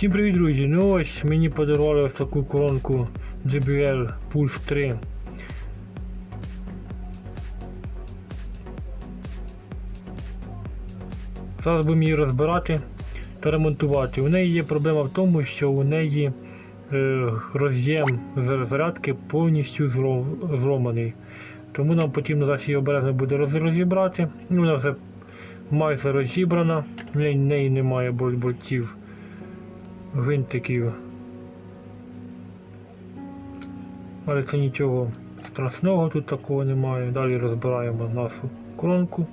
Всім привіт, друзі! Ну ось мені подарували ось таку коронку JBL Pulse 3. Зараз будемо її розбирати та ремонтувати. У неї є проблема в тому, що у неї е, роз'єм зарядки повністю зломаний. Тому нам потрібно зараз її обережно буде розібрати. Ну, Вона вже майже розібрана, в неї, немає болтів гвинтиків. Але це нічого страшного тут такого немає. Далі розбираємо нашу коронку.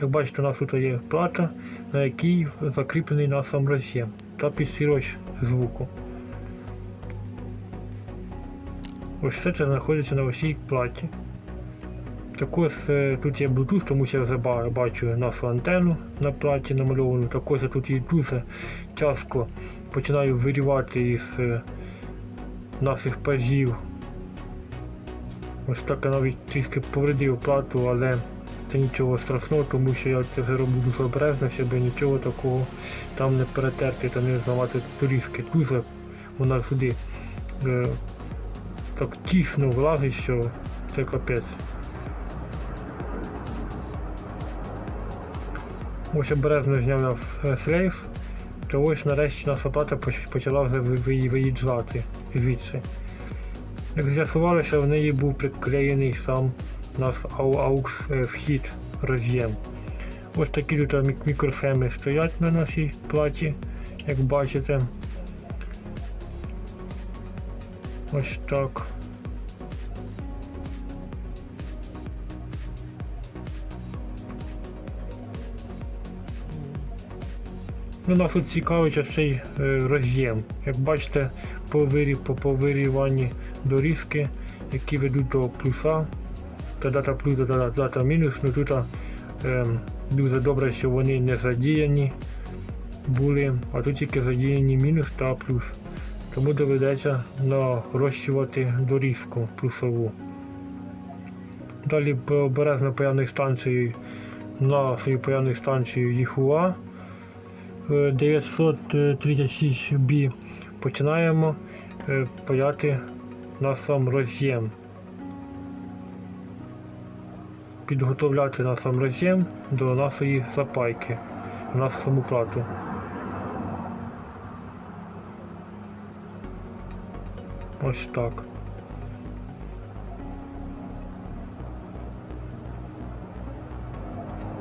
Як бачите, у нас тут є плата, на якій закріплений на сам та підсилювач звуку. Ось все це знаходиться на усій платі. Також е, тут є Bluetooth, тому що я вже бачу нашу антенну на платі намальовану. Також я тут є дуже тяжко починаю вирівати із е, наших пажів. Ось так я навіть трішки повредив плату, але це нічого страшного, тому що я це вже роблю дуже обережно, щоб нічого такого там не перетерти та не зламати доріжки. Дуже вона сюди е, так тісно влазить, що це капець. Ось обережно зняв я е, то ось нарешті наша плата почала вже ви- ви- виїжджати звідси. Як з'ясувалося, в неї був приклеєний сам наш AUX е, вхід роз'єм. Ось такі тут мік- мікросхеми стоять на нашій платі, як бачите. Ось так. Ну, нас тут цікавить ось цей е, роз'єм. Як бачите, по, вирі, по, по доріжки, які ведуть до плюса, та дата плюс, та дата, дата мінус, ну тут е, дуже добре, що вони не задіяні були, а тут тільки задіяні мінус та плюс. Тому доведеться нарощувати доріжку плюсову. Далі обережно паяльною станцією на свою паяльну станцію Їхуа 936B починаємо е, паяти на сам роз'єм. Підготовляти на сам роз'єм до нашої запайки, на саму плату. Ось так.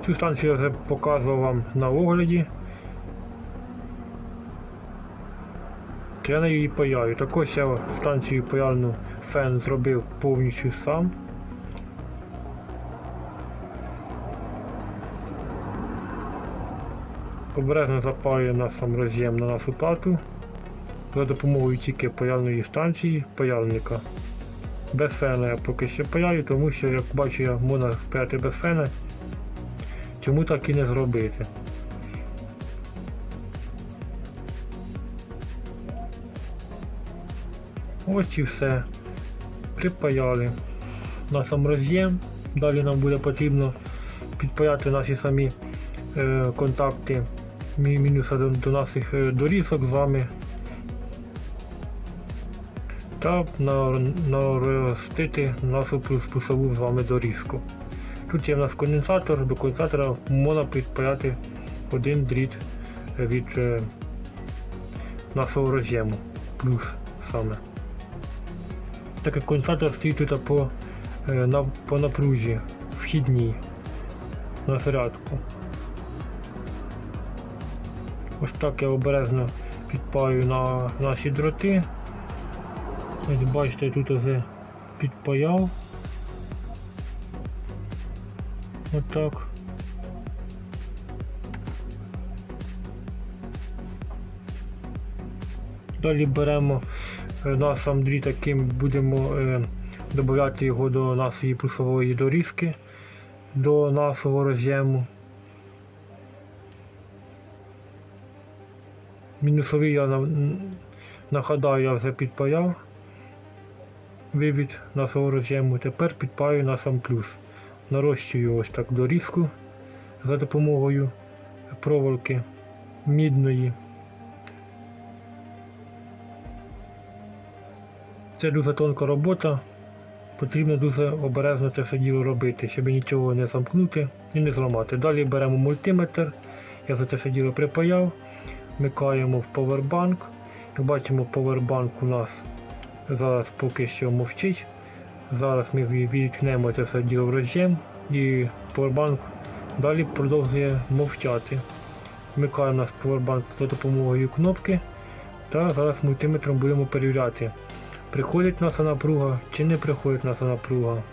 Цю станцію я вже показував вам на огляді. То я на її паяю. Також я станцію паяльну фен зробив повністю сам. Обережно запаю на сам роз'єм на нашу плату за допомогою тільки паяльної станції паяльника. Без фена я поки що паяю, тому що як бачу я можна паяти без фена. Чому так і не зробити? Ось і все. Припаяли на роз'єм. Далі нам буде потрібно підпаяти наші самі е, контакти мінуса до, до наших е, дорізок з вами. Та наростити нашу плюс плюсову з вами дорізку. Тут є в нас конденсатор, до конденсатора можна підпаяти один дріт від е, нашого роз'єму. Плюс саме. Так як конденсатор стоїть тут по, е, на, по напрузі вхідній на зарядку. Ось так я обережно підпаю на наші дроти. Ось бачите, тут вже підпаяв. Отак. Далі беремо е, наш сам дріт, яким будемо е, додати його до нашої плюсової доріжки, до нашого роз'єму. Мінусовий я на- нагадаю, я вже підпаяв вивід нашого роз'єму. Тепер підпаю на сам плюс. Нарощую ось так дорізку за допомогою проволоки мідної. Це дуже тонка робота. Потрібно дуже обережно це все діло робити, щоб нічого не замкнути і не зламати. Далі беремо мультиметр. Я за це все діло припаяв. Вмикаємо в повербанк. Як бачимо, повербанк у нас зараз поки що мовчить. Зараз ми ві- відкнемо це все діло в роз'єм і повербанк далі продовжує мовчати. Вмикає у нас повербанк за допомогою кнопки. Та зараз мультиметром будемо перевіряти, приходить наша напруга чи не приходить наша напруга.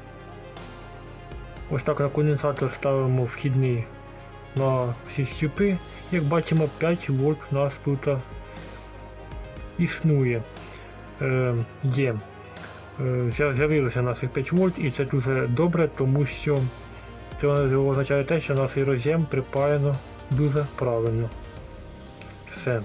Ось так на конденсатор ставимо вхідний на всі щупи. Як бачимо 5 вольт у нас тут існує. Е, є. Е, З'явилося їх 5 вольт і це дуже добре, тому що це означає те, що наш роз'єм припаяно дуже правильно. Все.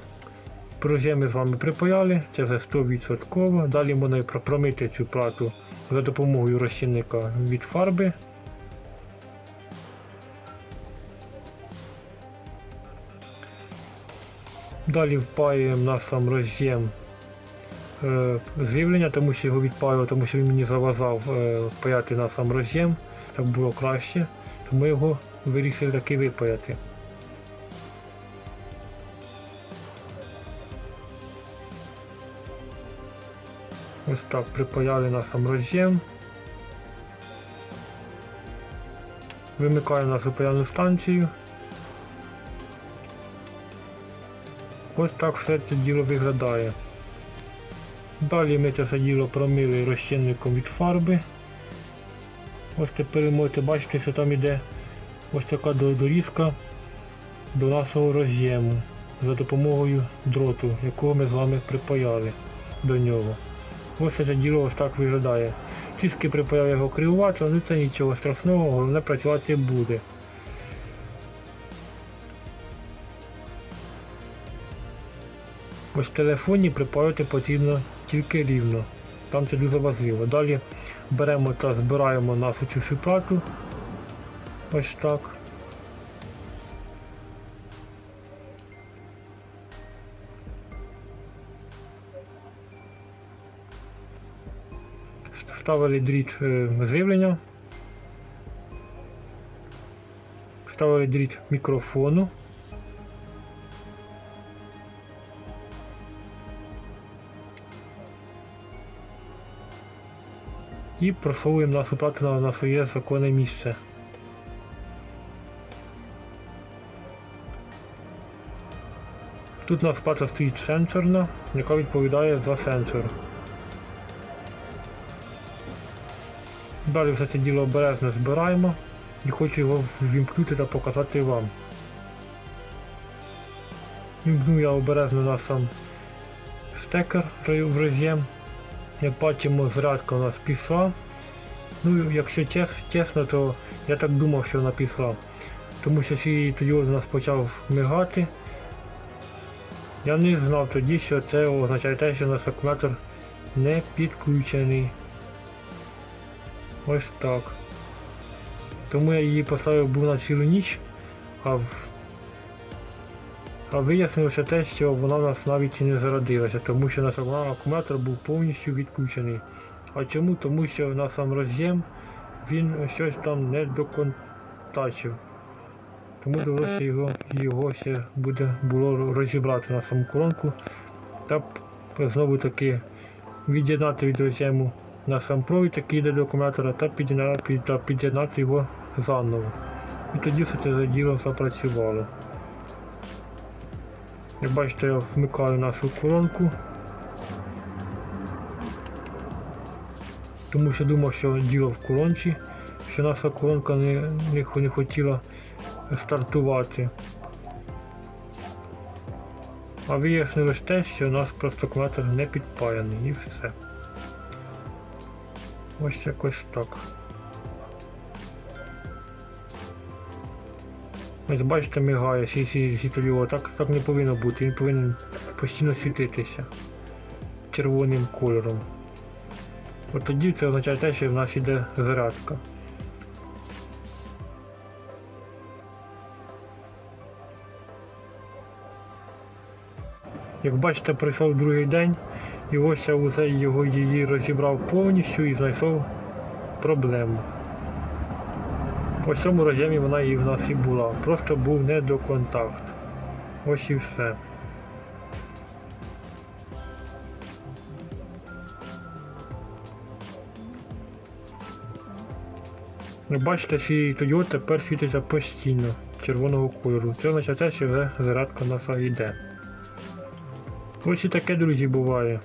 Ми з вами припаяли, це вже 100%. Далі можна промити цю плату за допомогою розчинника від фарби. Далі впаюємо на сам роз'єм е, живлення, тому що його відпаював, тому що він мені заважав е, паяти на сам роз'єм, так було краще, тому його вирішив таки випаяти. Ось так припаяли на сам роз'єм. Вимикаємо нашу паяльну станцію. Ось так все це діло виглядає. Далі ми це все діло промили розчинником від фарби. Ось тепер ви можете бачити, що там іде ось така дорізка до нашого роз'єму за допомогою дроту, якого ми з вами припаяли до нього. Ось це діло ось так виглядає. Трішки припаяв його кривувато, але це нічого страшного, головне працювати буде. Ось в телефоні припаювати потрібно тільки рівно. Там це дуже важливо. Далі беремо та збираємо нашу цю плату. Ось так. Вставили дріт е, живлення. Вставили дріт мікрофону. І просовуємо нашу плату на, своє законне місце. Тут у нас плата стоїть сенсорна, яка відповідає за сенсор. Далі все це діло обережно збираємо і хочу його ввімкнути та показати вам. Вімкну я обережно на сам стекер в роз'єм. Як бачимо, зарядка у нас пішла. Ну, якщо чес, чесно, то я так думав, що вона пішла. Тому що свій діод у нас почав мигати. Я не знав тоді, що це означає те, що у нас акумулятор не підключений. Ось так. Тому я її поставив був на цілу ніч, а в... А вияснилося те, що вона в нас навіть і не зародилася, тому що наш акумулятор був повністю відключений. А чому? Тому що на сам роз'єм він щось там не доконтачив. Тому довелося його, його ще буде було розібрати на саму коронку та знову таки від'єднати від роз'єму на сам провід, який йде до акумулятора, та під'єднати, його заново. І тоді все це за діло запрацювало. Як бачите, я вмикаю нашу коронку. Тому що думав, що діло в коронці, що наша коронка не, не, не хотіла стартувати. А вияснилось те, що у нас просто акумулятор не підпаяний і все. Ось якось так. Ось бачите, мигає світло. Так, так не повинно бути, він повинен постійно світитися червоним кольором. От тоді це означає те, що в нас іде зарядка. Як бачите, пройшов другий день, І ось я уже його її розібрав повністю і знайшов проблему. По цьому роз'ємі вона і в нас і була. Просто був недоконтакт. Ось і все. Ви бачите, що Toyota тепер світиться постійно червоного кольору. Це означає що вже зарядка наша йде. Ось і таке, друзі, буває.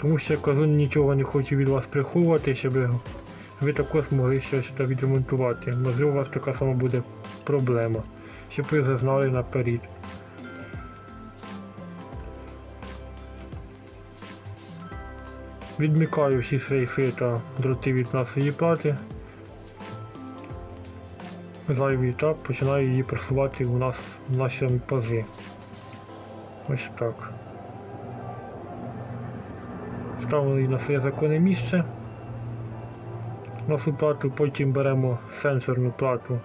Тому що кажу, нічого не хочу від вас приховувати, щоб ви також змогли щось відремонтувати. Можливо, у вас така сама буде проблема, щоб ви зазнали наперед. Відмикаю всі шлейфи та дроти від нашої плати. Зайвий етап починаю її просувати у нас в наші пази. Ось так. Ставимо її на своє законне місце. Нашу плату, потім беремо сенсорну плату.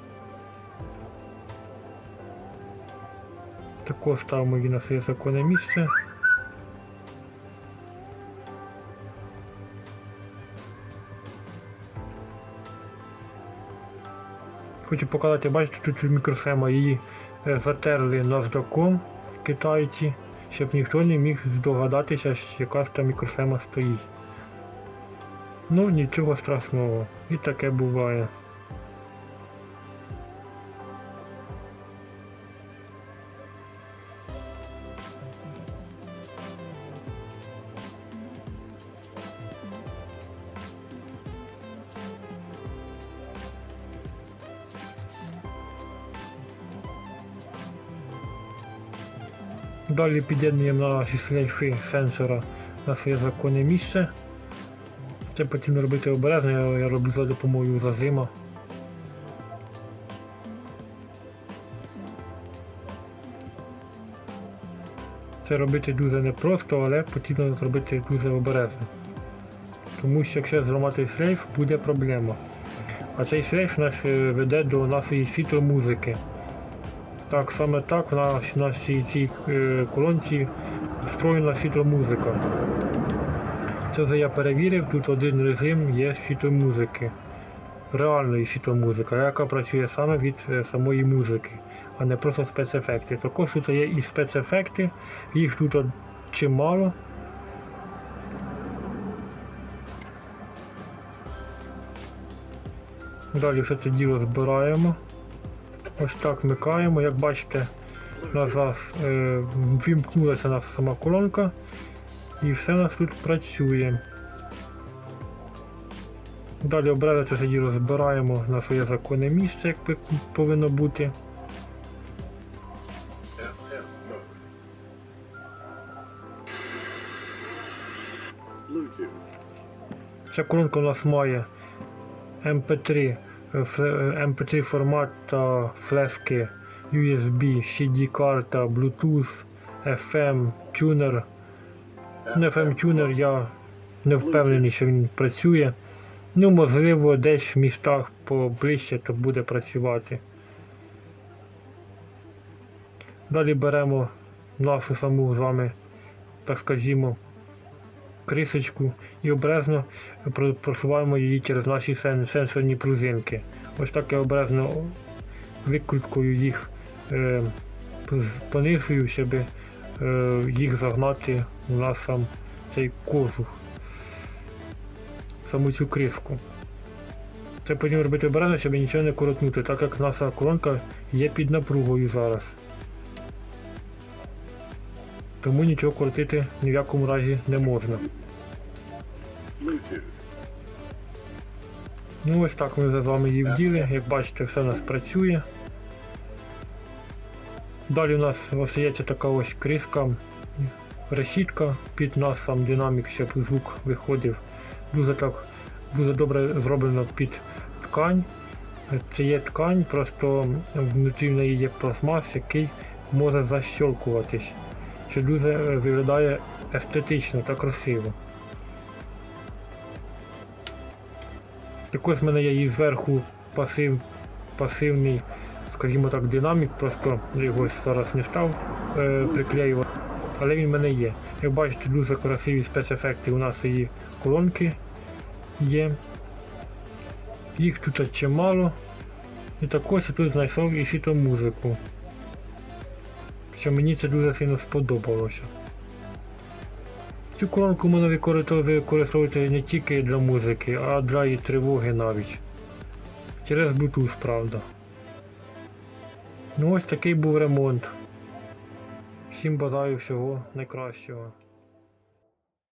Також ставимо її на своє законне місце. Хочу показати, бачите, тут мікросхема її е, затерли наждаком китайці, щоб ніхто не міг здогадатися, яка якась там мікросхема стоїть. Ну, нічого страшного. І таке буває. Далі під'єднуємо наші шлейфи сенсора на своє законне місце. Це потрібно робити обережно, я, я роблю за допомогою зазима. Це робити дуже непросто, але потрібно зробити дуже обережно. Тому що якщо зламати шлейф, буде проблема. А цей шлейф нас е, веде до нашої світломузики. Так, саме так наш- нашій цій е, колонці встроєна світломузика. Це вже я перевірив, тут один режим є світломузики. Реальної світломузики, яка працює саме від е, самої музики, а не просто спецефекти. Також тут є і спецефекти, їх тут чимало. Далі все це діло збираємо. Ось так вмикаємо, як бачите, зараз е, вімкнулася наша сама колонка і все у нас тут працює. Далі образа це діло збираємо на своє законне місце, як повинно бути. Ця колонка у нас має MP3, е, фле- е, MP3 формат та флешки USB, CD карта, Bluetooth, FM, тюнер. Ну, FM тюнер я не впевнений, що він працює. Ну, можливо, десь в містах поближче то буде працювати. Далі беремо нашу саму з вами, так скажімо, крисочку і обережно просуваємо її через наші сенсорні пружинки. Ось так я обережно викруткою їх е, понизую, щоб е, їх загнати у нас сам цей кожух, саму цю криску. Це потрібно робити обережно, щоб нічого не коротнути, так як наша колонка є під напругою зараз. Тому нічого коротити ні в якому разі не можна. Ну ось так ми з вами її вділи. Як бачите, все у нас працює. Далі у нас остається така ось криска, решітка під нас сам динамік, щоб звук виходив. Дуже так дуже добре зроблено під ткань. Це є ткань, просто внутрі в неї є пластмас, який може защелкуватись, що дуже виглядає естетично та красиво. Також в мене є і зверху пасив, пасивний, скажімо так, динамік, просто його зараз не став е, приклеювати. але він в мене є. Як бачите, дуже красиві спецефекти у нас і колонки є. Їх тут чимало. І також я тут знайшов і світу музику. Що мені це дуже сильно сподобалося. Цю колонку можна використовувати не тільки для музики, а для і тривоги навіть. Через Bluetooth, правда. Ну ось такий був ремонт. Всім бажаю всього найкращого.